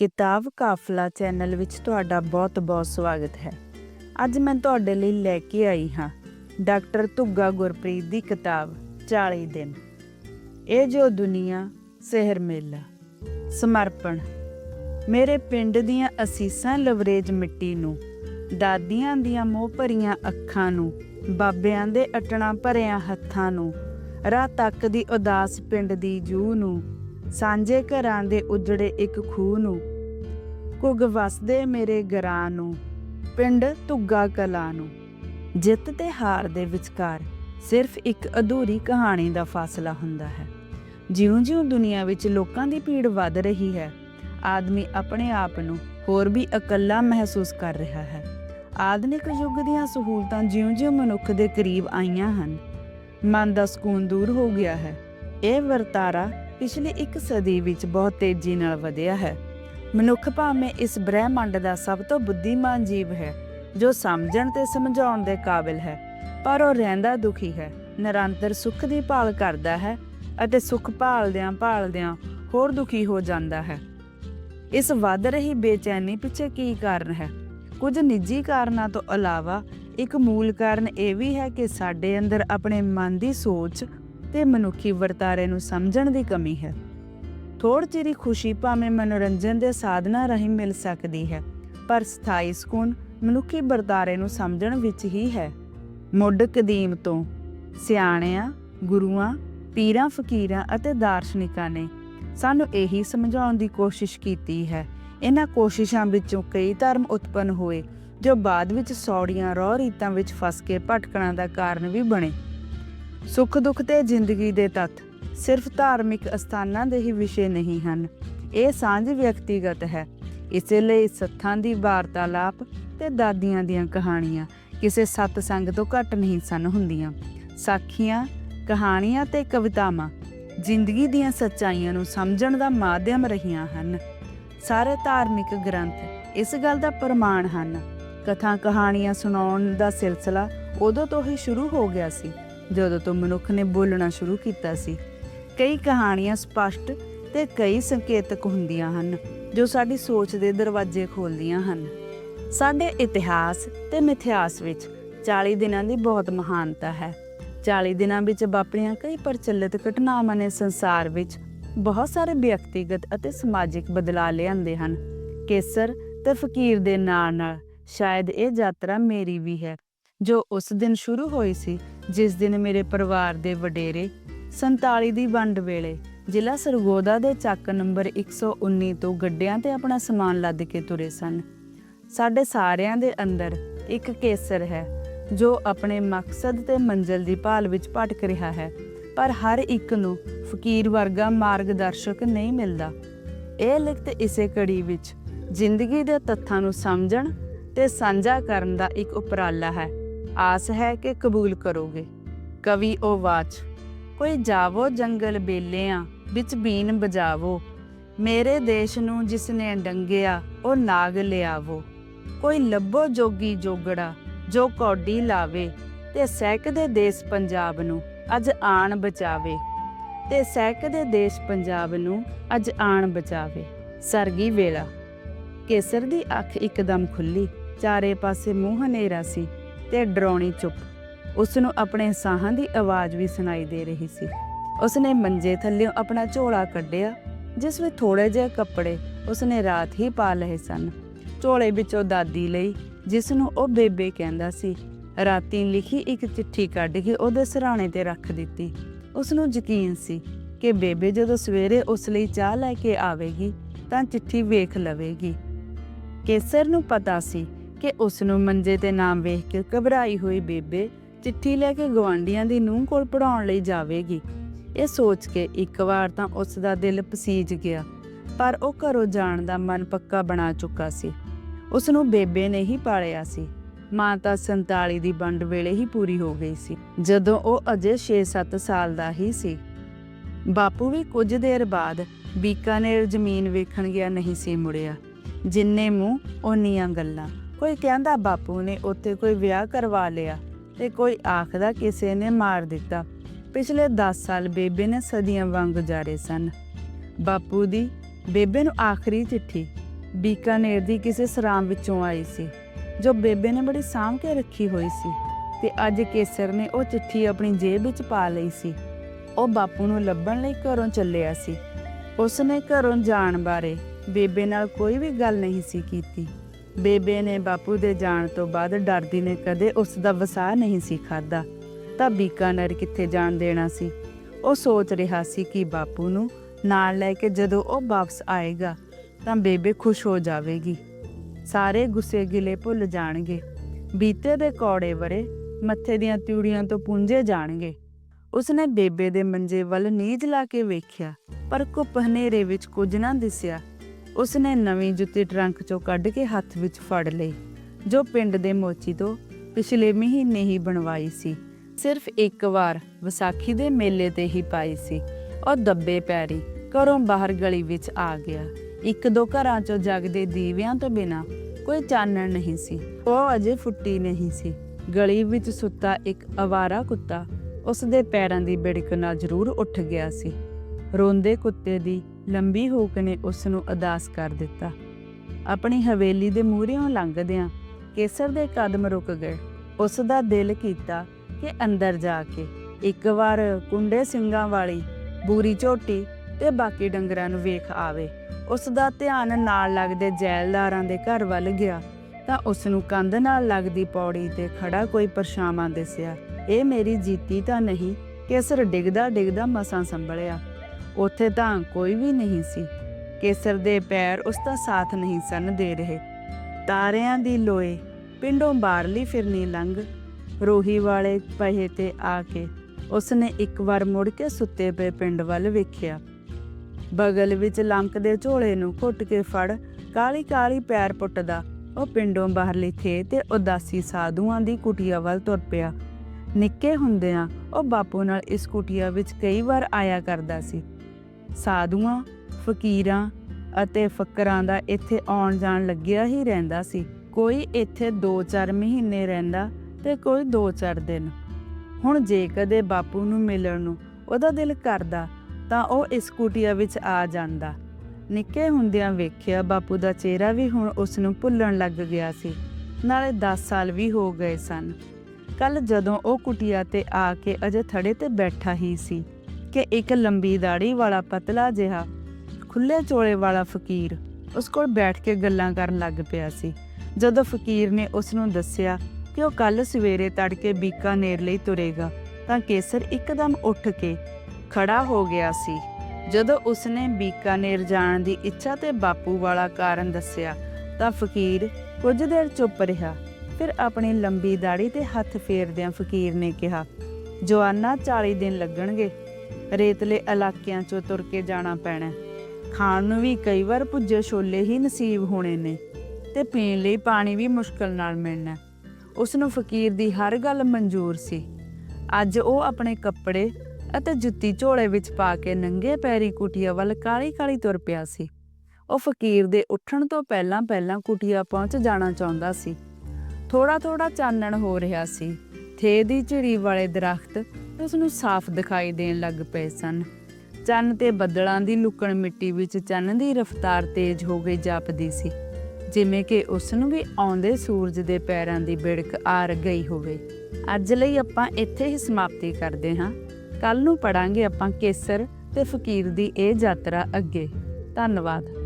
ਕਿਤਾਬ ਕਾਫਲਾ ਚੈਨਲ ਵਿੱਚ ਤੁਹਾਡਾ ਬਹੁਤ-ਬਹੁਤ ਸਵਾਗਤ ਹੈ। ਅੱਜ ਮੈਂ ਤੁਹਾਡੇ ਲਈ ਲੈ ਕੇ ਆਈ ਹਾਂ ਡਾਕਟਰ ਧੁੱਗਾ ਗੁਰਪ੍ਰੀਤ ਦੀ ਕਿਤਾਬ 40 ਦਿਨ। ਇਹ ਜੋ ਦੁਨੀਆ, ਸਹਿਰ ਮੇਲਾ, ਸਮਰਪਣ, ਮੇਰੇ ਪਿੰਡ ਦੀਆਂ ਅਸੀਸਾਂ ਲਵਰੇਜ ਮਿੱਟੀ ਨੂੰ, ਦਾਦੀਆਂ ਦੀਆਂ ਮੋਹ ਭਰੀਆਂ ਅੱਖਾਂ ਨੂੰ, ਬਾਬਿਆਂ ਦੇ ਅਟਣਾ ਭਰਿਆਂ ਹੱਥਾਂ ਨੂੰ, ਰਾਹ ਤੱਕ ਦੀ ਉਦਾਸ ਪਿੰਡ ਦੀ ਜੂ ਨੂੰ, ਸਾਂਝੇ ਘਰਾਂ ਦੇ ਉਜੜੇ ਇੱਕ ਖੂਹ ਨੂੰ ਕੁਗ ਵਸਦੇ ਮੇਰੇ ਗਰਾਂ ਨੂੰ, ਪਿੰਡ ਧੁੱਗਾ ਕਲਾ ਨੂੰ। ਜਿੱਤ ਤੇ ਹਾਰ ਦੇ ਵਿਚਕਾਰ ਸਿਰਫ ਇੱਕ ਅਧੂਰੀ ਕਹਾਣੀ ਦਾ ਫਾਸਲਾ ਹੁੰਦਾ ਹੈ। ਜਿਉਂ-ਜਿਉਂ ਦੁਨੀਆ ਵਿੱਚ ਲੋਕਾਂ ਦੀ ਭੀੜ ਵੱਧ ਰਹੀ ਹੈ, ਆਦਮੀ ਆਪਣੇ ਆਪ ਨੂੰ ਹੋਰ ਵੀ ਇਕੱਲਾ ਮਹਿਸੂਸ ਕਰ ਰਿਹਾ ਹੈ। ਆਧੁਨਿਕ ਯੁੱਗ ਦੀਆਂ ਸਹੂਲਤਾਂ ਜਿਉਂ-ਜਿਉਂ ਮਨੁੱਖ ਦੇ ਕਰੀਬ ਆਈਆਂ ਹਨ। ਮਨ ਦਾ ਸਕੂਨ ਦੂਰ ਹੋ ਗਿਆ ਹੈ। ਇਹ ਵਰਤਾਰਾ ਪਿਛਲੀ ਇੱਕ ਸਦੀ ਵਿੱਚ ਬਹੁਤ ਤੇਜ਼ੀ ਨਾਲ ਵਧਿਆ ਹੈ। ਮਨੁੱਖ ਭਾਵੇਂ ਇਸ ਬ੍ਰਹਿਮੰਡ ਦਾ ਸਭ ਤੋਂ ਬੁੱਧੀਮਾਨ ਜੀਵ ਹੈ, ਜੋ ਸਮਝਣ ਤੇ ਸਮਝਾਉਣ ਦੇ ਕਾਬਿਲ ਹੈ, ਪਰ ਉਹ ਰਹਿੰਦਾ ਦੁਖੀ ਹੈ, ਨਿਰੰਤਰ ਸੁੱਖ ਦੀ ਭਾਲ ਕਰਦਾ ਹੈ ਅਤੇ ਸੁੱਖ ਭਾਲਦਿਆਂ ਭਾਲਦਿਆਂ ਹੋਰ ਦੁਖੀ ਹੋ ਜਾਂਦਾ ਹੈ। ਇਸ ਵੱਧ ਰਹੀ ਬੇਚੈਨੀ ਪਿੱਛੇ ਕੀ ਕਾਰਨ ਹੈ? ਕੁਝ ਨਿੱਜੀ ਕਾਰਨਾਂ ਤੋਂ ਇਲਾਵਾ ਇੱਕ ਮੂਲ ਕਾਰਨ ਇਹ ਵੀ ਹੈ ਕਿ ਸਾਡੇ ਅੰਦਰ ਆਪਣੇ ਮਨ ਦੀ ਸੋਚ ਤੇ ਮਨੁੱਖੀ ਵਰਤਾਰੇ ਨੂੰ ਸਮਝਣ ਦੀ ਕਮੀ ਹੈ। ਥੋੜ ਚਿਰੀ ਖੁਸ਼ੀ ਭਾਵੇਂ ਮਨੋਰੰਜਨ ਦੇ ਸਾਧਨਾਂ ਰਾਹੀਂ ਮਿਲ ਸਕਦੀ ਹੈ, ਪਰ ਸਥਾਈ ਸਕੂਨ ਮਨੁੱਖੀ ਵਰਤਾਰੇ ਨੂੰ ਸਮਝਣ ਵਿੱਚ ਹੀ ਹੈ। ਮੁੱਢ ਕਦੀਮ ਤੋਂ ਸਿਆਣਿਆਂ, ਗੁਰੂਆਂ, ਪੀਰਾਂ, ਫਕੀਰਾਂ ਅਤੇ ਦਾਰਸ਼ਨਿਕਾਂ ਨੇ ਸਾਨੂੰ ਇਹੀ ਸਮਝਾਉਣ ਦੀ ਕੋਸ਼ਿਸ਼ ਕੀਤੀ ਹੈ। ਇਹਨਾਂ ਕੋਸ਼ਿਸ਼ਾਂ ਵਿੱਚੋਂ ਕਈ ਧਰਮ ਉਤਪੰਨ ਹੋਏ, ਜੋ ਬਾਅਦ ਵਿੱਚ ਸੌੜੀਆਂ ਰੋਹ ਰੀਤਾਂ ਵਿੱਚ ਫਸ ਕੇ ਭਟਕਣਾ ਦਾ ਕਾਰਨ ਵੀ ਬਣੇ। ਸੁੱਖ ਦੁੱਖ ਤੇ ਜ਼ਿੰਦਗੀ ਦੇ ਤੱਤ ਸਿਰਫ ਧਾਰਮਿਕ ਅਸਥਾਨਾਂ ਦੇ ਹੀ ਵਿਸ਼ੇ ਨਹੀਂ ਹਨ। ਇਹ ਸਾਂਝ ਵਿਅਕਤੀਗਤ ਹੈ। ਇਸੇ ਲਈ ਸੱਥਾਂ ਦੀ ਵਾਰਤਾਲਾਪ ਤੇ ਦਾਦੀਆਂ ਦੀਆਂ ਕਹਾਣੀਆਂ ਕਿਸੇ ਸਤਸੰਗ ਤੋਂ ਘੱਟ ਨਹੀਂ ਸਨ ਹੁੰਦੀਆਂ। ਸਾਖੀਆਂ, ਕਹਾਣੀਆਂ ਤੇ ਕਵਿਤਾਵਾਂ ਜ਼ਿੰਦਗੀ ਦੀਆਂ ਸੱਚਾਈਆਂ ਨੂੰ ਸਮਝਣ ਦਾ ਮਾਧਿਅਮ ਰਹੀਆਂ ਹਨ। ਸਾਰੇ ਧਾਰਮਿਕ ਗ੍ਰੰਥ ਇਸ ਗੱਲ ਦਾ ਪ੍ਰਮਾਣ ਹਨ। ਕਥਾ ਕਹਾਣੀਆਂ ਸੁਣਾਉਣ ਦਾ ਸਿਲਸਿਲਾ ਉਦੋਂ ਤੋਂ ਹੀ ਸ਼ੁਰੂ ਹੋ ਗਿਆ ਸੀ, ਜਦੋਂ ਤੋਂ ਮਨੁੱਖ ਨੇ ਬੋਲਣਾ ਸ਼ੁਰੂ ਕੀਤਾ ਸੀ। ਕਈ ਕਹਾਣੀਆਂ ਸਪਸ਼ਟ ਤੇ ਕਈ ਸੰਕੇਤਕ ਹੁੰਦੀਆਂ ਹਨ, ਜੋ ਸਾਡੀ ਸੋਚ ਦੇ ਦਰਵਾਜ਼ੇ ਖੋਲਦੀਆਂ ਹਨ। ਸਾਡੇ ਇਤਿਹਾਸ ਤੇ ਮਿਥਿਹਾਸ ਵਿੱਚ 40 ਦਿਨਾਂ ਦੀ ਬਹੁਤ ਮਹਾਨਤਾ ਹੈ। 40 ਦਿਨਾਂ ਵਿੱਚ ਵਾਪਰੀਆਂ ਕਈ ਪ੍ਰਚਲਿਤ ਘਟਨਾਵਾਂ ਨੇ ਸੰਸਾਰ ਵਿੱਚ ਬਹੁਤ ਸਾਰੇ ਵਿਅਕਤੀਗਤ ਅਤੇ ਸਮਾਜਿਕ ਬਦਲਾਅ ਲਿਆਂਦੇ ਹਨ। ਕੇਸਰ ਤੇ ਫਕੀਰ ਦੇ ਨਾਲ ਨਾਲ ਸ਼ਾਇਦ ਇਹ ਯਾਤਰਾ ਮੇਰੀ ਵੀ ਹੈ, ਜੋ ਉਸ ਦਿਨ ਸ਼ੁਰੂ ਹੋਈ ਸੀ, ਜਿਸ ਦਿਨ ਮੇਰੇ ਪਰਿਵਾਰ ਦੇ ਵਡੇਰੇ 47 ਦੀ ਵੰਡ ਵੇਲੇ ਜ਼ਿਲ੍ਹਾ ਸਰਗੋਦਾ ਦੇ ਚੱਕ ਨੰਬਰ 119 ਤੋਂ ਗੱਡਿਆਂ ਤੇ ਆਪਣਾ ਸਮਾਨ ਲੱਦ ਕੇ ਤੁਰੇ ਸਨ। ਸਾਡੇ ਸਾਰਿਆਂ ਦੇ ਅੰਦਰ ਇੱਕ ਕੇਸਰ ਹੈ, ਜੋ ਆਪਣੇ ਮਕਸਦ ਤੇ ਮੰਜ਼ਿਲ ਦੀ ਭਾਲ ਵਿੱਚ ਭਟਕ ਰਿਹਾ ਹੈ, ਪਰ ਹਰ ਇੱਕ ਨੂੰ ਫਕੀਰ ਵਰਗਾ ਮਾਰਗਦਰਸ਼ਕ ਨਹੀਂ ਮਿਲਦਾ। ਇਹ ਲਿਖਤ ਇਸੇ ਕੜੀ ਵਿੱਚ ਜ਼ਿੰਦਗੀ ਦੇ ਤੱਥਾਂ ਨੂੰ ਸਮਝਣ ਤੇ ਸਾਂਝਾ ਕਰਨ ਦਾ ਇੱਕ ਉਪਰਾਲਾ ਹੈ। ਆਸ ਹੈ ਕਿ ਕਬੂਲ ਕਰੋਗੇ। ਕਵੀ ਉਹ ਵਾਚ। ਕੋਈ ਜਾਵੋ ਜੰਗਲ ਬੇਲਿਆਂ ਵਿੱਚ ਬੀਨ ਬਜਾਵੋ। ਮੇਰੇ ਦੇਸ਼ ਨੂੰ ਜਿਸ ਨੇ ਡੰਗਿਆ, ਉਹ ਨਾਗ ਲਿਆਵੋ। ਕੋਈ ਲੱਭੋ ਜੋਗੀ ਜੋਗੜਾ, ਜੋ ਕੌਡੀ ਲਾਵੇ ਤੇ ਸਹਿਕਦੇ ਦੇਸ਼ ਪੰਜਾਬ ਨੂੰ ਅੱਜ ਆਣ ਬਚਾਵੇ। ਤੇ ਸਹਿਕਦੇ ਦੇਸ਼ ਪੰਜਾਬ ਨੂੰ ਅੱਜ ਆਣ ਬਚਾਵੇ। ਸਰਗੀ ਵੇਲਾ, ਕੇਸਰ ਦੀ ਅੱਖ ਇੱਕਦਮ ਖੁੱਲੀ, ਚਾਰੇ ਪਾਸੇ ਮੂੰਹ ਹਨੇਰਾ ਸੀ ਤੇ ਡਰਾਉਣੀ ਚੁੱਪ। ਉਸ ਨੂੰ ਆਪਣੇ ਸਾਹਾਂ ਦੀ ਆਵਾਜ਼ ਵੀ ਸੁਣਾਈ ਦੇ ਰਹੀ ਸੀ। ਉਸ ਨੇ ਮੰਜੇ ਥੱਲੇੋਂ ਆਪਣਾ ਝੋਲਾ ਕੱਢਿਆ, ਜਿਸ ਵਿੱਚ ਥੋੜੇ ਜਿਹੇ ਕੱਪੜੇ ਉਸ ਨੇ ਰਾਤ ਹੀ ਪਾ ਲਏ ਸਨ। ਝੋਲੇ ਵਿੱਚੋਂ ਦਾਦੀ ਲਈ ਜਿਸ ਨੂੰ ਉਹ ਬੇਬੇ ਕਹਿੰਦਾ ਸੀ, ਰਾਤੀ ਲਿਖੀ ਇੱਕ ਚਿੱਠੀ ਕੱਢ ਕੇ ਉਹਦੇ ਸਿਰਹਾਣੇ ਤੇ ਰੱਖ ਦਿੱਤੀ। ਉਸ ਨੂੰ ਯਕੀਨ ਸੀ ਕਿ ਬੇਬੇ ਜਦੋਂ ਸਵੇਰੇ ਉਸ ਲਈ ਚਾਹ ਲੈ ਕੇ ਆਵੇਗੀ, ਤਾਂ ਚਿੱਠੀ ਵੇਖ ਲਵੇਗੀ। ਕੇਸਰ ਨੂੰ ਪਤਾ ਸੀ ਕਿ ਉਸ ਨੂੰ ਮੰਜੇ ਤੇ ਨਾਮ ਵੇਖ ਕੇ ਘਬਰਾਈ ਹੋਈ ਬੇਬੇ ਚਿੱਠੀ ਲੈ ਕੇ ਗਵਾਂਡੀਆਂ ਦੀ ਨੂੰਹ ਕੋਲ ਪੜਾਉਣ ਲਈ ਜਾਵੇਗੀ। ਇਹ ਸੋਚ ਕੇ ਇੱਕ ਵਾਰ ਤਾਂ ਉਸ ਦਾ ਦਿਲ ਪਸੀਜ ਗਿਆ, ਪਰ ਉਹ ਘਰੋਂ ਜਾਣ ਦਾ ਮਨ ਪੱਕਾ ਬਣਾ ਚੁੱਕਾ ਸੀ। ਉਸ ਨੂੰ ਬੇਬੇ ਨੇ ਹੀ ਪਾਲਿਆ ਸੀ। ਮਾਂ ਤਾਂ 47 ਦੀ ਵੰਡ ਵੇਲੇ ਹੀ ਪੂਰੀ ਹੋ ਗਈ ਸੀ, ਜਦੋਂ ਉਹ ਅਜੇ 6-7 ਸਾਲ ਦਾ ਹੀ ਸੀ। ਬਾਪੂ ਵੀ ਕੁਝ ਦੇਰ ਬਾਅਦ ਬੀਕਾਨੇਰ ਜ਼ਮੀਨ ਵੇਖਣ ਗਿਆ ਨਹੀਂ ਸੀ ਮੁੜਿਆ। ਜਿੰਨੇ ਮੂੰਹ, ਓਨੀਆਂ ਗੱਲਾਂ। ਕੋਈ ਕਹਿੰਦਾ ਬਾਪੂ ਨੇ ਉੱਥੇ ਕੋਈ ਵਿਆਹ ਕਰਵਾ ਲਿਆ। ਤੇ ਕੋਈ ਆਖਦਾ ਕਿਸੇ ਨੇ ਮਾਰ ਦਿੱਤਾ। ਪਿਛਲੇ 10 ਸਾਲ ਬੇਬੇ ਨੇ ਸਦੀਆਂ ਵਾਂਗ ਗੁਜ਼ਾਰੇ ਸਨ। ਬਾਪੂ ਦੀ ਬੇਬੇ ਨੂੰ ਆਖਰੀ ਚਿੱਠੀ ਬੀਕਾਨੇਰ ਦੀ ਕਿਸੇ ਸਰਾਮ ਵਿੱਚੋਂ ਆਈ ਸੀ, ਜੋ ਬੇਬੇ ਨੇ ਬੜੀ ਸਾਂਭ ਕੇ ਰੱਖੀ ਹੋਈ ਸੀ ਤੇ ਅੱਜ ਕੇਸਰ ਨੇ ਉਹ ਚਿੱਠੀ ਆਪਣੀ ਜੇਬ ਵਿੱਚ ਪਾ ਲਈ ਸੀ। ਉਹ ਬਾਪੂ ਨੂੰ ਲੱਭਣ ਲਈ ਘਰੋਂ ਚੱਲਿਆ ਸੀ। ਉਸ ਨੇ ਘਰੋਂ ਜਾਣ ਬਾਰੇ ਬੇਬੇ ਨਾਲ ਕੋਈ ਵੀ ਗੱਲ ਨਹੀਂ ਸੀ ਕੀਤੀ। ਬੇਬੇ ਨੇ ਬਾਪੂ ਦੇ ਜਾਣ ਤੋਂ ਬਾਅਦ ਡਰਦੀ ਨੇ ਕਦੇ ਉਸ ਦਾ ਵਸਾਹ ਨਹੀਂ ਸੀ ਖਾਦਾ ਤਾਂ ਬੀਕਾਨੇਰ ਕਿੱਥੇ ਜਾਣ ਦੇਣਾ ਸੀ? ਉਹ ਸੋਚ ਰਿਹਾ ਸੀ ਕਿ ਬਾਪੂ ਨੂੰ ਨਾਲ ਲੈ ਕੇ ਜਦੋਂ ਉਹ ਵਾਪਸ ਆਏਗਾ, ਤਾਂ ਬੇਬੇ ਖੁਸ਼ ਹੋ ਜਾਵੇਗੀ। ਸਾਰੇ ਗੁੱਸੇ ਗਿਲੇ ਭੁੱਲ ਜਾਣਗੇ। ਬੀਤੇ ਦੇ ਕੌੜੇ ਵਰੇ ਮੱਥੇ ਦੀਆਂ ਤਿਉੜੀਆਂ ਤੋਂ ਪੁੰਝੇ ਜਾਣਗੇ। ਉਸਨੇ ਬੇਬੇ ਦੇ ਮੰਜੇ ਵੱਲ ਨੀਝ ਲਾ ਕੇ ਵੇਖਿਆ, ਪਰ ਘੁੱਪ ਹਨੇਰੇ ਵਿੱਚ ਕੁਝ ਨਾ ਦਿਸਿਆ। ਉਸਨੇ ਨਵੀਂ ਜੁੱਤੀ ਟਰੰਕ ਚੋਂ ਕੱਢ ਕੇ ਹੱਥ ਵਿੱਚ ਫੜ ਲਈ, ਜੋ ਪਿੰਡ ਦੇ ਮੋਚੀ ਤੋਂ ਪਿਛਲੇ ਮਹੀਨੇ ਹੀ ਬਣਵਾਈ ਸੀ। ਸਿਰਫ ਇੱਕ ਵਾਰ ਵਿਸਾਖੀ ਦੇ ਮੇਲੇ ਤੇ ਹੀ ਪਾਈ ਸੀ। ਉਹ ਦੱਬੇ ਪੈਰੀ ਘਰੋਂ ਬਾਹਰ ਗਲੀ ਵਿੱਚ ਆ ਗਿਆ। ਇੱਕ ਦੋ ਘਰਾਂ ਚੋਂ ਜਗਦੇ ਦੀਵਿਆਂ ਤੋਂ ਬਿਨਾ ਕੋਈ ਚਾਨਣ ਨਹੀਂ ਸੀ। ਉਹ ਅਜੇ ਫੁੱਟੀ ਨਹੀਂ ਸੀ। ਗਲੀ ਵਿੱਚ ਸੁੱਤਾ ਇੱਕ ਅਵਾਰਾ ਕੁੱਤਾ ਉਸ ਦੇ ਪੈਰਾਂ ਦੀ ਬਿੜਕ ਨਾਲ ਜ਼ਰੂਰ ਉੱਠ ਗਿਆ ਸੀ। ਰੋਂਦੇ ਕੁੱਤੇ ਦੀ ਲੰਬੀ ਹੂਕ ਨੇ ਉਸ ਨੂੰ ਉਦਾਸ ਕਰ ਦਿੱਤਾ। ਆਪਣੀ ਹਵੇਲੀ ਦੇ ਮੂਹਰਿਓਂ ਲੰਘਦਿਆਂ ਕੇਸਰ ਦੇ ਕਦਮ ਰੁਕ ਗਏ। ਉਸ ਦਾ ਦਿਲ ਕੀਤਾ ਕਿ ਅੰਦਰ ਜਾ ਕੇ ਇੱਕ ਵਾਰ ਕੁੰਡੇ ਸਿੰਘਾਂ ਵਾਲੀ ਬੂਰੀ ਝੋਟੀ ਤੇ ਬਾਕੀ ਡੰਗਰਾਂ ਨੂੰ ਵੇਖ ਆਵੇ। ਉਸ ਦਾ ਧਿਆਨ ਨਾਲ ਲੱਗਦੇ ਜੈਲਦਾਰਾਂ ਦੇ ਘਰ ਵੱਲ ਗਿਆ ਤਾਂ ਉਸ ਨੂੰ ਕੰਧ ਨਾਲ ਲੱਗਦੀ ਪੌੜੀ ਤੇ ਖੜਾ ਕੋਈ ਪਰਛਾਵਾਂ ਦਿਸਿਆ। ਇਹ ਮੇਰੀ ਜੀਤੀ ਤਾਂ ਨਹੀਂ, ਕੇਸਰ ਡਿੱਗਦਾ ਡਿੱਗਦਾ ਮਸਾਂ ਸੰਭਲਿਆ। ਉੱਥੇ ਤਾਂ ਕੋਈ ਵੀ ਨਹੀਂ ਸੀ। ਕੇਸਰ ਦੇ ਪੈਰ ਉਸ ਦਾ ਸਾਥ ਨਹੀਂ ਸਨ ਦੇ ਰਹੇ। ਤਾਰਿਆਂ ਦੀ ਲੋਏ ਪਿੰਡੋਂ ਬਾਹਰਲੀ ਫਿਰਨੀ ਲੰਘ ਰੋਹੀ ਵਾਲੇ ਪਹੇ ਤੇ ਆ ਕੇ ਉਸਨੇ ਇੱਕ ਵਾਰ ਮੁੜ ਕੇ ਸੁੱਤੇ ਪਏ ਪਿੰਡ ਵੱਲ ਵੇਖਿਆ। ਬਗਲ ਵਿੱਚ ਲੰਕਦੇ ਝੋਲੇ ਨੂੰ ਘੁੱਟ ਕੇ ਫੜ ਕਾਲੀ ਕਾਲੀ ਪੈਰ ਪੁੱਟਦਾ ਉਹ ਪਿੰਡੋਂ ਬਾਹਰਲੀ ਥੇ ਤੇ ਉਦਾਸੀ ਸਾਧੂਆਂ ਦੀ ਕੁਟੀਆ ਵੱਲ ਤੁਰ ਪਿਆ। ਨਿੱਕੇ ਹੁੰਦਿਆਂ ਉਹ ਬਾਪੂ ਨਾਲ ਇਸ ਕੁਟੀਆ ਵਿੱਚ ਕਈ ਵਾਰ ਆਇਆ ਕਰਦਾ ਸੀ। ਸਾਧੂਆਂ, ਫਕੀਰਾਂ ਅਤੇ ਫਕਰਾਂ ਦਾ ਇੱਥੇ ਆਉਣ ਜਾਣ ਲੱਗਿਆ ਹੀ ਰਹਿੰਦਾ ਸੀ। ਕੋਈ ਇੱਥੇ 2-4 ਮਹੀਨੇ ਰਹਿੰਦਾ ਤੇ ਕੋਈ 2-4 ਦਿਨ। ਹੁਣ ਜੇ ਕਦੇ ਬਾਪੂ ਨੂੰ ਮਿਲਣ ਨੂੰ ਉਹਦਾ ਦਿਲ ਕਰਦਾ ਤਾਂ ਉਹ ਇਸ ਕੁਟੀਆ ਵਿੱਚ ਆ ਜਾਂਦਾ। ਨਿੱਕੇ ਹੁੰਦਿਆਂ ਵੇਖਿਆ ਬਾਪੂ ਦਾ ਚਿਹਰਾ ਵੀ ਹੁਣ ਉਸ ਨੂੰ ਭੁੱਲਣ ਲੱਗ ਗਿਆ ਸੀ। ਨਾਲੇ 10 ਸਾਲ ਵੀ ਹੋ ਗਏ ਸਨ। ਕੱਲ ਜਦੋਂ ਉਹ ਕੁਟੀਆ ਤੇ ਆ ਕੇ ਅਜੇ ਥੜੇ ਤੇ ਬੈਠਾ ਹੀ ਸੀ। ਕਿ ਇੱਕ ਲੰਬੀ ਦਾੜੀ ਵਾਲਾ ਪਤਲਾ ਜਿਹਾ ਖੁੱਲੇ ਚੋਲੇ ਵਾਲਾ ਫਕੀਰ ਉਸ ਕੋਲ ਬੈਠ ਕੇ ਗੱਲਾਂ ਕਰਨ ਲੱਗ ਪਿਆ ਸੀ। ਜਦੋਂ ਫਕੀਰ ਨੇ ਉਸ ਨੂੰ ਦੱਸਿਆ ਕਿ ਉਹ ਕੱਲ ਸਵੇਰੇ ਤੜਕੇ ਬੀਕਾਨੇਰ ਲਈ ਤੁਰੇਗਾ, ਤਾਂ ਕੇਸਰ ਇੱਕਦਮ ਉੱਠ ਕੇ ਖੜਾ ਹੋ ਗਿਆ ਸੀ। ਜਦੋਂ ਉਸਨੇ ਬੀਕਾਨੇਰ ਜਾਣ ਦੀ ਇੱਛਾ ਤੇ ਬਾਪੂ ਵਾਲਾ ਕਾਰਨ ਦੱਸਿਆ, ਤਾਂ ਫਕੀਰ ਕੁਝ ਦੇਰ ਚੁੱਪ ਰਿਹਾ। ਫਿਰ ਆਪਣੀ ਲੰਬੀ ਦਾੜੀ ਤੇ ਹੱਥ ਫੇਰਦਿਆਂ ਫਕੀਰ ਨੇ ਕਿਹਾ, ਜਵਾਨਾ 40 ਦਿਨ ਲੱਗਣਗੇ। ਰੇਤਲੇ ਇਲਾਕਿਆਂ ਚੋਂ ਤੁਰ ਕੇ ਜਾਣਾ ਪੈਣਾ। ਖਾਣ ਨੂੰ ਵੀ ਕਈ ਵਾਰ ਭੁੱਜੇ ਛੋਲੇ ਹੀ ਨਸੀਬ ਹੋਣੇ ਨੇ ਤੇ ਪੀਣ ਲਈ ਪਾਣੀ ਵੀ ਮੁਸ਼ਕਲ ਨਾਲ ਮਿਲਣਾ। ਉਸ ਨੂੰ ਫਕੀਰ ਦੀ ਹਰ ਗੱਲ ਮਨਜ਼ੂਰ ਸੀ। ਅੱਜ ਉਹ ਆਪਣੇ ਕੱਪੜੇ ਅਤੇ ਜੁੱਤੀ ਝੋਲੇ ਵਿੱਚ ਪਾ ਕੇ ਨੰਗੇ ਪੈਰੀ ਕੁਟੀਆ ਵੱਲ ਕਾਲੀ ਕਾਲੀ ਤੁਰ ਪਿਆ ਸੀ। ਉਹ ਫਕੀਰ ਦੇ ਉੱਠਣ ਤੋਂ ਪਹਿਲਾਂ ਪਹਿਲਾਂ ਕੁਟੀਆ ਪਹੁੰਚ ਜਾਣਾ ਚਾਹੁੰਦਾ ਸੀ। ਥੋੜਾ ਥੋੜਾ ਚਾਨਣ ਹੋ ਰਿਹਾ ਸੀ। ਥੇ ਦੀ ਝਿੜੀ ਵਾਲੇ ਦਰਖਤ ਉਸ ਨੂੰ ਸਾਫ਼ ਦਿਖਾਈ ਦੇਣ ਲੱਗ ਪਏ ਸਨ। ਚੰਨ ਤੇ ਬੱਦਲਾਂ ਦੀ ਲੁਕਣ ਮਿੱਟੀ ਵਿੱਚ ਚੰਨ ਦੀ ਰਫ਼ਤਾਰ ਤੇਜ਼ ਹੋ ਗਈ ਜਾਪਦੀ ਸੀ, ਜਿਵੇਂ ਕਿ ਉਸ ਨੂੰ ਵੀ ਆਉਂਦੇ ਸੂਰਜ ਦੇ ਪੈਰਾਂ ਦੀ ਬਿੜਕ ਆਰ ਗਈ ਹੋਵੇ। ਅੱਜ ਲਈ ਆਪਾਂ ਇੱਥੇ ਹੀ ਸਮਾਪਤੀ ਕਰਦੇ ਹਾਂ। ਕੱਲ ਨੂੰ ਪੜਾਂਗੇ ਆਪਾਂ ਕੇਸਰ ਤੇ ਫਕੀਰ ਦੀ ਇਹ ਯਾਤਰਾ ਅੱਗੇ। ਧੰਨਵਾਦ।